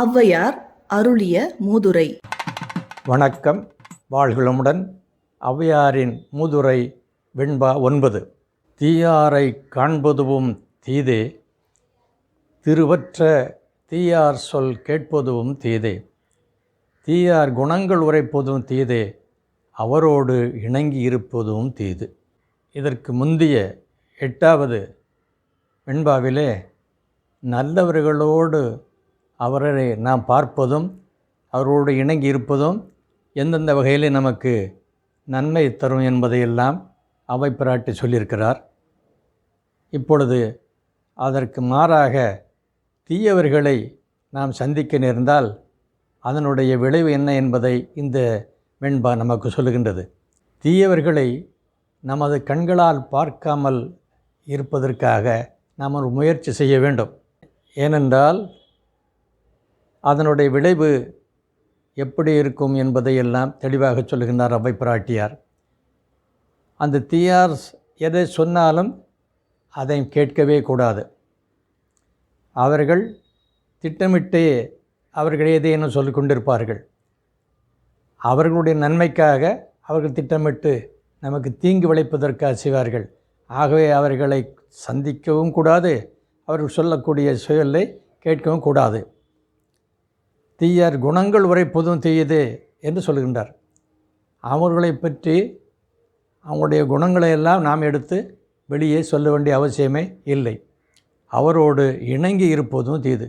ஔவையார் அருளிய மூதுரை. வணக்கம். வாழ்களமுடன் ஔவையாரின் மூதுரை வெண்பா ஒன்பது. தீயாரை காண்பதுவும் தீதே. திருவற்ற தீயார் சொல் கேட்பதுவும் தீதே. தீயார் குணங்கள் உரைப்பதும் தீதே. அவரோடு இணங்கி இருப்பதும் தீது. இதற்கு முந்திய எட்டாவது வெண்பாவிலே நல்லவர்களோடு அவரை நாம் பார்ப்பதும் அவரோடு இணங்கி இருப்பதும் எந்தெந்த வகையில் நமக்கு நன்மை தரும் என்பதையெல்லாம் அவை பிராட்டி சொல்லியிருக்கிறார். இப்பொழுது அதற்கு மாறாக தீயவர்களை நாம் சந்திக்க நேர்ந்தால் அதனுடைய விளைவு என்ன என்பதை இந்த வெண்பா நமக்கு சொல்லுகின்றது. தீயவர்களை நமது கண்களால் பார்க்காமல் இருப்பதற்காக நாம் ஒரு முயற்சி செய்ய வேண்டும். ஏனென்றால் அதனுடைய விளைவு எப்படி இருக்கும் என்பதையெல்லாம் தெளிவாக சொல்லுகின்றார் அவை பிராட்டியார். அந்த தீயார் எதை சொன்னாலும் அதை கேட்கவே கூடாது. அவர்கள் திட்டமிட்டே அவர்கள் ஏதேனும் சொல்லி கொண்டிருப்பார்கள்? அவர்களுடைய நன்மைக்காக அவர்கள் திட்டமிட்டு நமக்கு தீங்கு விளைப்பதற்காக செய்வார்கள் ஆகவே அவர்களை சந்திக்கவும் கூடாது. அவர்கள் சொல்லக்கூடிய சுயலை கேட்கவும் கூடாது. தீயார் குணங்கள் உரைப்பதும் தீயது என்று சொல்கின்றார். அவர்களை பற்றி அவங்களுடைய குணங்களை எல்லாம் நாம் எடுத்து வெளியே சொல்ல வேண்டிய அவசியமே இல்லை. அவரோடு இணங்கி இருப்பதும் தீது.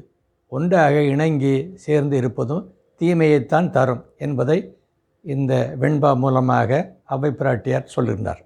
ஒன்றாக இணங்கி சேர்ந்து இருப்பதும் தீமையைத்தான் தரும் என்பதை இந்த வெண்பா மூலமாக அவை பிராட்டியார் சொல்கின்றார்.